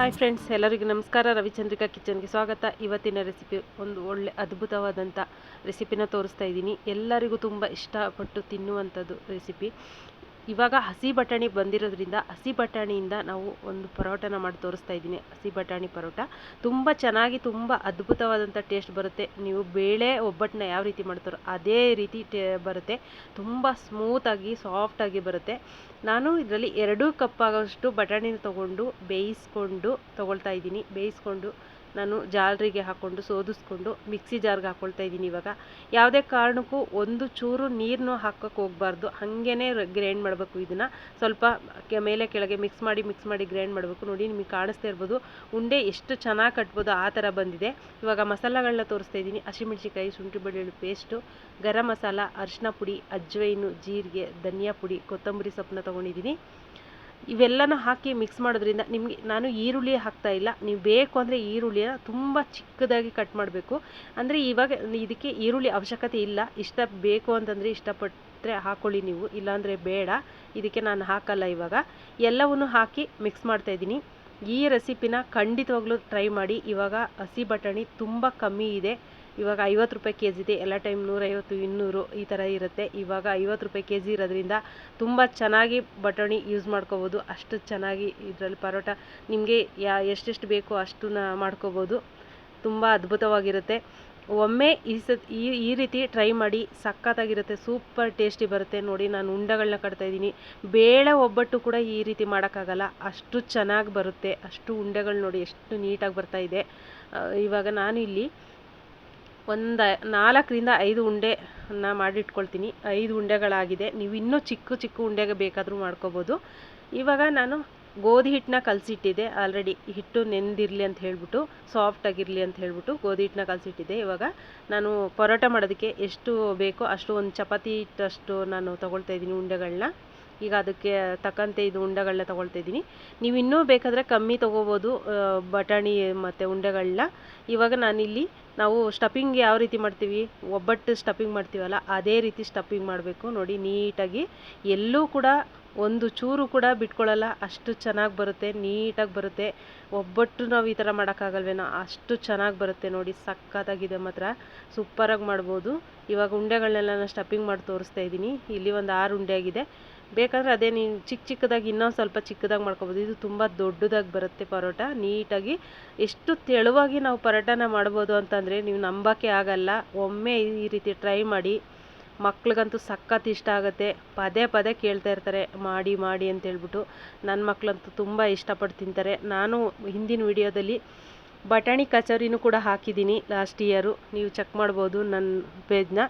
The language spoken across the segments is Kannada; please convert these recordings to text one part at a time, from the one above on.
ಹಾಯ್ ಫ್ರೆಂಡ್ಸ್ ಎಲ್ಲರಿಗೂ ನಮಸ್ಕಾರ. ರವಿಚಂದ್ರಿಕಾ ಕಿಚನ್ಗೆ ಸ್ವಾಗತ. ಇವತ್ತಿನ ರೆಸಿಪಿ ಒಂದು ಒಳ್ಳೆ ಅದ್ಭುತವಾದಂಥ ರೆಸಿಪಿನ ತೋರಿಸ್ತಾ ಇದ್ದೀನಿ. ಎಲ್ಲರಿಗೂ ತುಂಬ ಇಷ್ಟಪಟ್ಟು ತಿನ್ನುವಂಥದ್ದು ರೆಸಿಪಿ ಇವಾಗ ಹಸಿ ಬಟಾಣಿ ಬಂದಿರೋದ್ರಿಂದ ಹಸಿ ಬಟಾಣಿಯಿಂದ ನಾವು ಒಂದು ಪರೋಟನ ಮಾಡಿ ತೋರಿಸ್ತಾ ಇದ್ದೀನಿ. ಹಸಿ ಬಟಾಣಿ ಪರೋಟ. ತುಂಬ ಚೆನ್ನಾಗಿ ತುಂಬ ಅದ್ಭುತವಾದಂಥ ಟೇಸ್ಟ್ ಬರುತ್ತೆ. ನೀವು ಬೇಳೆ, ಒಬ್ಬಟ್ಟನ್ನ ಯಾವ ರೀತಿ ಮಾಡ್ತಾರೋ ಅದೇ ರೀತಿ ಟೇ ಬರುತ್ತೆ. ತುಂಬ ಸ್ಮೂತಾಗಿ ಸಾಫ್ಟಾಗಿ ಬರುತ್ತೆ. ನಾನು ಇದರಲ್ಲಿ ಎರಡು ಕಪ್ ಆಗೋಷ್ಟು ಬಟಾಣಿನ ತೊಗೊಂಡು ಬೇಯಿಸ್ಕೊಂಡು ತೊಗೊಳ್ತಾ ಇದ್ದೀನಿ. ಬೇಯಿಸ್ಕೊಂಡು ನಾನು ಜಾಲರಿಗೆ ಹಾಕ್ಕೊಂಡು ಸೋದಿಸ್ಕೊಂಡು ಮಿಕ್ಸಿ ಜಾರ್ಗೆ ಹಾಕ್ಕೊಳ್ತಾ ಇದ್ದೀನಿ ಇವಾಗ. ಯಾವುದೇ ಕಾರಣಕ್ಕೂ ಒಂದು ಚೂರು ನೀರನ್ನು ಹಾಕೋಕ್ಕೆ ಹೋಗಬಾರ್ದು. ಹಾಗೇ ಗ್ರೈಂಡ್ ಮಾಡಬೇಕು ಇದನ್ನು. ಸ್ವಲ್ಪ ಮೇಲೆ ಕೆಳಗೆ ಮಿಕ್ಸ್ ಮಾಡಿ ಮಿಕ್ಸ್ ಮಾಡಿ ಗ್ರೈಂಡ್ ಮಾಡಬೇಕು. ನೋಡಿ ನಿಮಗೆ ಕಾಣಿಸ್ತಾ ಇರ್ಬೋದು. ಉಂಡೆ ಎಷ್ಟು ಚೆನ್ನಾಗಿ ಕಟ್ಬೋದು ಆ ಥರ ಬಂದಿದೆ. ಇವಾಗ ಮಸಾಲಗಳನ್ನ ತೋರಿಸ್ತಾ ಇದ್ದೀನಿ. ಹಸಿಮೆಣ್ಸಿಕಾಯಿ ಶುಂಠಿ ಬೆಳ್ಳುಳ್ಳಿ ಪೇಸ್ಟು, ಗರಂ ಮಸಾಲ ಅರಿಶಿನ ಪುಡಿ, ಅಜ್ವೈನು, ಜೀರಿಗೆ, ಧನಿಯಾ ಪುಡಿ, ಕೊತ್ತಂಬರಿ ಸೊಪ್ಪನ್ನ ತೊಗೊಂಡಿದ್ದೀನಿ. ಇವೆಲ್ಲನೂ ಹಾಕಿ ಮಿಕ್ಸ್ ಮಾಡೋದ್ರಿಂದ ನಿಮಗೆ, ನಾನು ಈರುಳ್ಳಿ ಹಾಕ್ತಾ ಇಲ್ಲ. ನೀವು ಬೇಕು ಅಂದರೆ ಈರುಳ್ಳಿಯ ತುಂಬ ಚಿಕ್ಕದಾಗಿ ಕಟ್ ಮಾಡಬೇಕು. ಅಂದರೆ ಇವಾಗ ಇದಕ್ಕೆ ಈರುಳ್ಳಿ ಅವಶ್ಯಕತೆ ಇಲ್ಲ. ಇಷ್ಟ ಬೇಕು ಅಂತಂದರೆ ಇಷ್ಟಪಟ್ಟರೆ ಹಾಕ್ಕೊಳ್ಳಿ ನೀವು. ಇಲ್ಲಾಂದರೆ ಬೇಡ. ಇದಕ್ಕೆ ನಾನು ಹಾಕಲ್ಲ ಇವಾಗ. ಎಲ್ಲವನ್ನು ಹಾಕಿ ಮಿಕ್ಸ್ ಮಾಡ್ತಾ ಇದ್ದೀನಿ. ಈ ರೆಸಿಪಿನ ಖಂಡಿತವಾಗ್ಲೂ ಟ್ರೈ ಮಾಡಿ. ಇವಾಗ ಹಸಿ ಬಟಾಣಿ ತುಂಬ ಕಮ್ಮಿ ಇದೆ. ಇವಾಗ ಐವತ್ತು ರೂಪಾಯಿ ಕೆ ಜಿ ಇದೆ. ಎಲ್ಲ ಟೈಮ್ ನೂರೈವತ್ತು ಇನ್ನೂರು ಈ ಥರ ಇರುತ್ತೆ. ಇವಾಗ ಐವತ್ತು ರೂಪಾಯಿ ಕೆ ಜಿ ಇರೋದ್ರಿಂದ ತುಂಬ ಚೆನ್ನಾಗಿ ಬಟಾಣಿ ಯೂಸ್ ಮಾಡ್ಕೋಬೋದು. ಅಷ್ಟು ಚೆನ್ನಾಗಿ ಇದರಲ್ಲಿ ಪರೋಟ ನಿಮಗೆ ಯಾ ಎಷ್ಟೆಷ್ಟು ಬೇಕೋ ಅಷ್ಟನ್ನ ಮಾಡ್ಕೋಬೋದು. ತುಂಬ ಅದ್ಭುತವಾಗಿರುತ್ತೆ. ಒಮ್ಮೆ ಈ ಸತ್ ಈ ಈ ರೀತಿ ಟ್ರೈ ಮಾಡಿ ಸಖತ್ತಾಗಿರುತ್ತೆ. ಸೂಪರ್ ಟೇಸ್ಟಿ ಬರುತ್ತೆ. ನೋಡಿ ನಾನು ಉಂಡಗಳನ್ನ ಕಟ್ತಾ ಇದ್ದೀನಿ. ಬೇಳೆ ಒಬ್ಬಟ್ಟು ಕೂಡ ಈ ರೀತಿ ಮಾಡೋಕ್ಕಾಗಲ್ಲ. ಅಷ್ಟು ಚೆನ್ನಾಗಿ ಬರುತ್ತೆ. ಅಷ್ಟು ಉಂಡೆಗಳು ನೋಡಿ ಎಷ್ಟು ನೀಟಾಗಿ ಬರ್ತಾ ಇದೆ. ಆ, ಇವಾಗ ನಾನು ಇಲ್ಲಿ ಒಂದು ನಾಲ್ಕರಿಂದ ಐದು ಉಂಡೆನ ಮಾಡಿಟ್ಕೊಳ್ತೀನಿ. ಐದು ಉಂಡೆಗಳಾಗಿದೆ. ನೀವು ಇನ್ನೂ ಚಿಕ್ಕ ಚಿಕ್ಕ ಉಂಡೆಗೆ ಬೇಕಾದರೂ ಮಾಡ್ಕೋಬೋದು. ಇವಾಗ ನಾನು ಗೋಧಿ ಹಿಟ್ಟನ್ನ ಕಲಸಿಟ್ಟಿದ್ದೆ. ಆಲ್ರೆಡಿ ಹಿಟ್ಟು ನೆಂದಿರಲಿ ಅಂತ ಹೇಳಿಬಿಟ್ಟು ಸಾಫ್ಟ್ ಆಗಿರಲಿ ಅಂತ ಹೇಳಿಬಿಟ್ಟು ಗೋಧಿ ಹಿಟ್ಟನ್ನ ಕಲಸಿಟ್ಟಿದ್ದೆ. ಇವಾಗ ನಾನು ಪರೋಟ ಮಾಡೋದಕ್ಕೆ ಎಷ್ಟು ಬೇಕೋ ಅಷ್ಟು ಒಂದು ಚಪಾತಿ ಹಿಟ್ಟಷ್ಟು ನಾನು ತೊಗೊಳ್ತಾ ಇದ್ದೀನಿ ಉಂಡೆಗಳನ್ನ ಈಗ ಅದಕ್ಕೆ ತಕ್ಕಂತೆ ಇದು ಉಂಡೆಗಳನ್ನ ತೊಗೊಳ್ತಾ ಇದ್ದೀನಿ. ನೀವು ಇನ್ನೂ ಬೇಕಾದರೆ ಕಮ್ಮಿ ತೊಗೋಬೋದು ಬಟಾಣಿ ಮತ್ತು ಉಂಡೆಗಳನ್ನ ಇವಾಗ ನಾನಿಲ್ಲಿ ನಾವು ಸ್ಟಫಿಂಗ್ ಯಾವ ರೀತಿ ಮಾಡ್ತೀವಿ, ಒಬ್ಬಟ್ಟು ಸ್ಟಫಿಂಗ್ ಮಾಡ್ತೀವಲ್ಲ, ಅದೇ ರೀತಿ ಸ್ಟಫಿಂಗ್ ಮಾಡಬೇಕು. ನೋಡಿ, ನೀಟಾಗಿ ಎಲ್ಲೂ ಕೂಡ ಒಂದು ಚೂರು ಕೂಡ ಬಿಟ್ಕೊಳ್ಳಲ್ಲ ಅಷ್ಟು ಚೆನ್ನಾಗಿ ಬರುತ್ತೆ, ನೀಟಾಗಿ ಬರುತ್ತೆ. ಒಬ್ಬಟ್ಟು ನಾವು ಈ ಥರ ಮಾಡೋಕ್ಕಾಗಲ್ವೇನೋ, ಅಷ್ಟು ಚೆನ್ನಾಗಿ ಬರುತ್ತೆ ನೋಡಿ ಸಕ್ಕತ್ತಾಗಿದೆ ಮಾತ್ರ. ಸೂಪರಾಗಿ ಮಾಡ್ಬೋದು. ಇವಾಗ ಉಂಡೆಗಳನ್ನೆಲ್ಲ ನಾನು ಸ್ಟಫಿಂಗ್ ಮಾಡಿ ತೋರಿಸ್ತಾ ಇದ್ದೀನಿ. ಇಲ್ಲಿ ಒಂದು ಆರು ಉಂಡೆ ಆಗಿದೆ. ಬೇಕಾದರೆ ಅದೇ ನೀವು ಚಿಕ್ಕ ಚಿಕ್ಕದಾಗಿ ಇನ್ನೂ ಸ್ವಲ್ಪ ಚಿಕ್ಕದಾಗಿ ಮಾಡ್ಕೊಬೋದು. ಇದು ತುಂಬ ದೊಡ್ಡದಾಗಿ ಬರುತ್ತೆ ಪರೋಟ. ನೀಟಾಗಿ ಎಷ್ಟು ತೆಳುವಾಗಿ ನಾವು ಪರೋಟನ ಮಾಡ್ಬೋದು ಅಂತಂದರೆ ನೀವು ನಂಬೋಕ್ಕೆ ಆಗಲ್ಲ. ಒಮ್ಮೆ ಈ ರೀತಿ ಟ್ರೈ ಮಾಡಿ. ಮಕ್ಳಿಗಂತೂ ಸಖತ್ ಇಷ್ಟ ಆಗುತ್ತೆ. ಪದೇ ಪದೇ ಕೇಳ್ತಾ ಇರ್ತಾರೆ, ಮಾಡಿ ಮಾಡಿ ಅಂತ ಹೇಳ್ಬಿಟ್ಟು ನನ್ನ ಮಕ್ಕಳಂತೂ ತುಂಬ ಇಷ್ಟಪಟ್ಟು ತಿಂತಾರೆ. ನಾನು ಹಿಂದಿನ ವಿಡಿಯೋದಲ್ಲಿ ಬಟಾಣಿ ಕಚೋರಿನೂ ಕೂಡ ಹಾಕಿದ್ದೀನಿ ಲಾಸ್ಟ್ ಇಯರು. ನೀವು ಚೆಕ್ ಮಾಡ್ಬೋದು ನನ್ನ ಪೇಜ್ನ.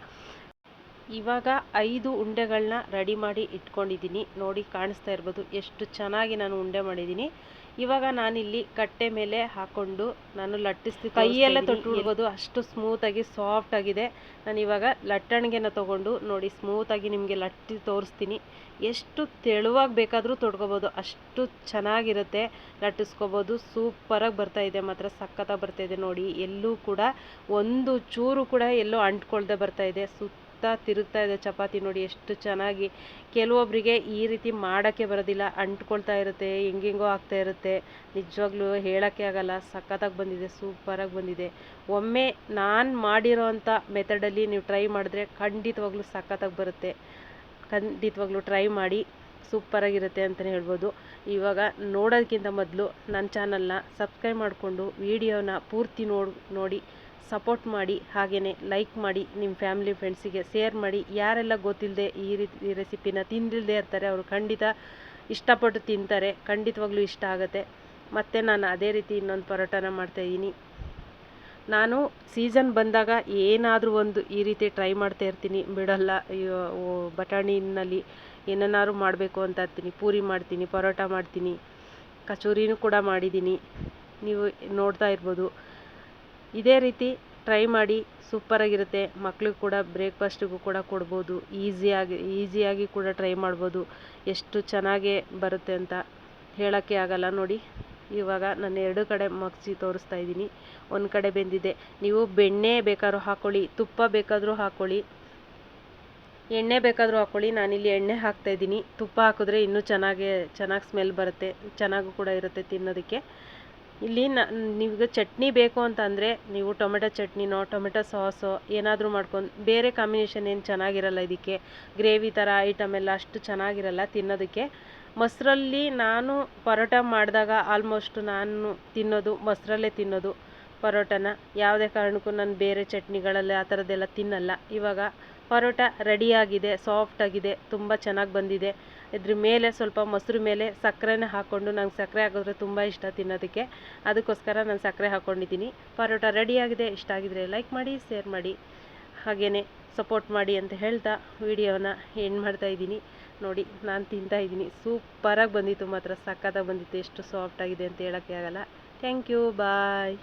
ಇವಾಗ ಐದು ಉಂಡೆಗಳನ್ನ ರೆಡಿ ಮಾಡಿ ಇಟ್ಕೊಂಡಿದ್ದೀನಿ. ನೋಡಿ ಕಾಣಿಸ್ತಾ ಇರ್ಬೋದು ಎಷ್ಟು ಚೆನ್ನಾಗಿ ನಾನು ಉಂಡೆ ಮಾಡಿದ್ದೀನಿ. ಇವಾಗ ನಾನಿಲ್ಲಿ ಕಟ್ಟೆ ಮೇಲೆ ಹಾಕೊಂಡು ನಾನು ಲಟ್ಟಿಸ್ತಿ ಕೈಯೆಲ್ಲ ತೊಟ್ಟು ಅಷ್ಟು ಸ್ಮೂತಾಗಿ ಸಾಫ್ಟ್ ಆಗಿದೆ. ನಾನು ಇವಾಗ ಲಟ್ಟಣಿಗೆನ ತೊಗೊಂಡು ನೋಡಿ ಸ್ಮೂತಾಗಿ ನಿಮಗೆ ಲಟ್ಟಿ ತೋರಿಸ್ತೀನಿ. ಎಷ್ಟು ತೆಳುವಾಗಿ ಬೇಕಾದರೂ ತೊಡ್ಕೊಬೋದು. ಅಷ್ಟು ಚೆನ್ನಾಗಿರುತ್ತೆ. ಲಟ್ಟಿಸ್ಕೊಬೋದು. ಸೂಪರಾಗಿ ಬರ್ತಾ ಇದೆ. ಮಾತ್ರ ಸಖತ್ತಾಗಿ ಬರ್ತಾ ಇದೆ ನೋಡಿ. ಎಲ್ಲೂ ಕೂಡ ಒಂದು ಚೂರು ಕೂಡ ಎಲ್ಲೂ ಅಂಟ್ಕೊಳ್ದೆ ಬರ್ತಾ ಇದೆ. ಸುತ್ತ ತಿರುಗ್ತಾ ಇದೆ ಚಪಾತಿ ನೋಡಿ ಎಷ್ಟು ಚೆನ್ನಾಗಿ. ಕೆಲವೊಬ್ಬರಿಗೆ ಈ ರೀತಿ ಮಾಡೋಕ್ಕೆ ಬರೋದಿಲ್ಲ, ಅಂಟ್ಕೊಳ್ತಾ ಇರುತ್ತೆ, ಹೆಂಗೆಂಗೋ ಆಗ್ತಾ ಇರುತ್ತೆ. ನಿಜವಾಗ್ಲೂ ಹೇಳೋಕ್ಕೆ ಆಗಲ್ಲ, ಸಖತ್ತಾಗಿ ಬಂದಿದೆ, ಸೂಪರಾಗಿ ಬಂದಿದೆ. ಒಮ್ಮೆ ನಾನು ಮಾಡಿರೋ ಅಂಥ ಮೆಥಡಲ್ಲಿ ನೀವು ಟ್ರೈ ಮಾಡಿದ್ರೆ ಖಂಡಿತವಾಗ್ಲೂ ಸಖತ್ತಾಗಿ ಬರುತ್ತೆ. ಖಂಡಿತವಾಗ್ಲೂ ಟ್ರೈ ಮಾಡಿ, ಸೂಪರಾಗಿರುತ್ತೆ ಅಂತಲೇ ಹೇಳ್ಬೋದು. ಇವಾಗ ನೋಡೋದಕ್ಕಿಂತ ಮೊದಲು ನನ್ನ ಚಾನಲ್ನ ಸಬ್ಸ್ಕ್ರೈಬ್ ಮಾಡಿಕೊಂಡು, ವಿಡಿಯೋನ ಪೂರ್ತಿ ನೋಡಿ ನೋಡಿ. ಸಪೋರ್ಟ್ ಮಾಡಿ ಹಾಗೆಯೇ ಲೈಕ್ ಮಾಡಿ ನಿಮ್ಮ ಫ್ಯಾಮಿಲಿ ಫ್ರೆಂಡ್ಸಿಗೆ ಶೇರ್ ಮಾಡಿ. ಯಾರೆಲ್ಲ ಗೊತ್ತಿಲ್ಲದೆ ಈ ರೀತಿ ರೆಸಿಪಿನ ತಿಂದಿಲ್ಲದೆ ಇರ್ತಾರೆ, ಅವರು ಖಂಡಿತ ಇಷ್ಟಪಟ್ಟು ತಿಂತಾರೆ, ಖಂಡಿತವಾಗ್ಲೂ ಇಷ್ಟ ಆಗುತ್ತೆ. ಮತ್ತು ನಾನು ಅದೇ ರೀತಿ ಇನ್ನೊಂದು ಪರೋಟನ ಮಾಡ್ತಾಯಿದ್ದೀನಿ ನಾನು ಸೀಸನ್ ಬಂದಾಗ ಏನಾದರೂ ಒಂದು ಈ ರೀತಿ ಟ್ರೈ ಮಾಡ್ತಾ ಇರ್ತೀನಿ. ಬಿಡಲ್ಲ ಬಟಾಣಿನಲ್ಲಿ ಏನನ್ನಾದ್ರು ಮಾಡಬೇಕು ಅಂತ ಇರ್ತೀನಿ. ಪೂರಿ ಮಾಡ್ತೀನಿ, ಪರೋಟ ಮಾಡ್ತೀನಿ, ಕಚೋರಿನೂ ಕೂಡ ಮಾಡಿದ್ದೀನಿ. ನೀವು ನೋಡ್ತಾ ಇರ್ಬೋದು. ಇದೇ ರೀತಿ ಟ್ರೈ ಮಾಡಿ ಸೂಪರಾಗಿರುತ್ತೆ ಮಕ್ಳಿಗೆ ಕೂಡ ಬ್ರೇಕ್ಫಾಸ್ಟಿಗೂ ಕೂಡ ಕೊಡ್ಬೋದು. ಈಸಿಯಾಗಿ ಈಸಿಯಾಗಿ ಕೂಡ ಟ್ರೈ ಮಾಡ್ಬೋದು. ಎಷ್ಟು ಚೆನ್ನಾಗೇ ಬರುತ್ತೆ ಅಂತ ಹೇಳೋಕ್ಕೆ ಆಗಲ್ಲ ನೋಡಿ. ಇವಾಗ ನಾನು ಎರಡು ಕಡೆ ಮಗ್ಸಿ ತೋರಿಸ್ತಾ ಇದ್ದೀನಿ. ಒಂದು ಕಡೆ ಬೆಂದಿದೆ. ನೀವು ಬೆಣ್ಣೆ ಬೇಕಾದ್ರೂ ಹಾಕ್ಕೊಳ್ಳಿ ತುಪ್ಪ ಬೇಕಾದರೂ ಹಾಕ್ಕೊಳ್ಳಿ ಎಣ್ಣೆ ಬೇಕಾದರೂ ಹಾಕ್ಕೊಳ್ಳಿ ನಾನಿಲ್ಲಿ ಎಣ್ಣೆ ಹಾಕ್ತಾಯಿದ್ದೀನಿ ತುಪ್ಪ ಹಾಕಿದ್ರೆ ಇನ್ನೂ ಚೆನ್ನಾಗೇ, ಚೆನ್ನಾಗಿ ಸ್ಮೆಲ್ ಬರುತ್ತೆ. ಚೆನ್ನಾಗೂ ಕೂಡ ಇರುತ್ತೆ ತಿನ್ನೋದಕ್ಕೆ. ಇಲ್ಲಿ ನ ನಿಮ್ಗೆ ಚಟ್ನಿ ಬೇಕು ಅಂತಂದರೆ ನೀವು ಟೊಮೆಟೊ ಚಟ್ನಿನೋ, ಟೊಮೆಟೊ ಸಾಸೋ ಏನಾದರೂ ಮಾಡ್ಕೊಂಡು, ಬೇರೆ ಕಾಂಬಿನೇಷನ್ ಏನು ಚೆನ್ನಾಗಿರಲ್ಲ ಇದಕ್ಕೆ. ಗ್ರೇವಿ ಥರ ಐಟಮ್ ಎಲ್ಲ ಅಷ್ಟು ಚೆನ್ನಾಗಿರಲ್ಲ ತಿನ್ನೋದಕ್ಕೆ. ಮೊಸರಲ್ಲಿ ನಾನು ಪರೋಟ ಮಾಡಿದಾಗ ಆಲ್ಮೋಸ್ಟ್ ನಾನು ತಿನ್ನೋದು, ಮೊಸರಲ್ಲೇ ತಿನ್ನೋದು ಪರೋಟನ. ಯಾವುದೇ ಕಾರಣಕ್ಕೂ ನಾನು ಬೇರೆ ಚಟ್ನಿಗಳಲ್ಲಿ ಆ ಥರದ್ದೆಲ್ಲ ತಿನ್ನಲ್ಲ. ಇವಾಗ ಪರೋಟ ರೆಡಿಯಾಗಿದೆ ಸಾಫ್ಟಾಗಿದೆ ತುಂಬ ಚೆನ್ನಾಗಿ ಬಂದಿದೆ. ಇದ್ರ ಮೇಲೆ ಸ್ವಲ್ಪ ಮೊಸರು ಮೇಲೆ ಸಕ್ಕರೆನ ಹಾಕ್ಕೊಂಡು ನಂಗೆ ಸಕ್ಕರೆ ಹಾಕಿದ್ರೆ ತುಂಬ ಇಷ್ಟ ತಿನ್ನೋದಕ್ಕೆ. ಅದಕ್ಕೋಸ್ಕರ ನಾನು ಸಕ್ಕರೆ ಹಾಕ್ಕೊಂಡಿದ್ದೀನಿ ಪರೋಟ ರೆಡಿಯಾಗಿದೆ ಇಷ್ಟ ಆಗಿದ್ರೆ ಲೈಕ್ ಮಾಡಿ ಶೇರ್ ಮಾಡಿ. ಹಾಗೆಯೇ ಸಪೋರ್ಟ್ ಮಾಡಿ ಅಂತ ಹೇಳ್ತಾ ವಿಡಿಯೋನ ಎಂಡ್ ಮಾಡ್ತಾಯಿದ್ದೀನಿ ನೋಡಿ, ನಾನು ತಿಂತಾಯಿದ್ದೀನಿ ಸೂಪರಾಗಿ ಬಂದಿತ್ತು ಮಾತ್ರ. ಸಕ್ಕತ್ತಾಗಿ ಬಂದಿತ್ತು. ಎಷ್ಟು ಸಾಫ್ಟಾಗಿದೆ ಅಂತ ಹೇಳೋಕ್ಕೆ ಆಗಲ್ಲ. Thank you bye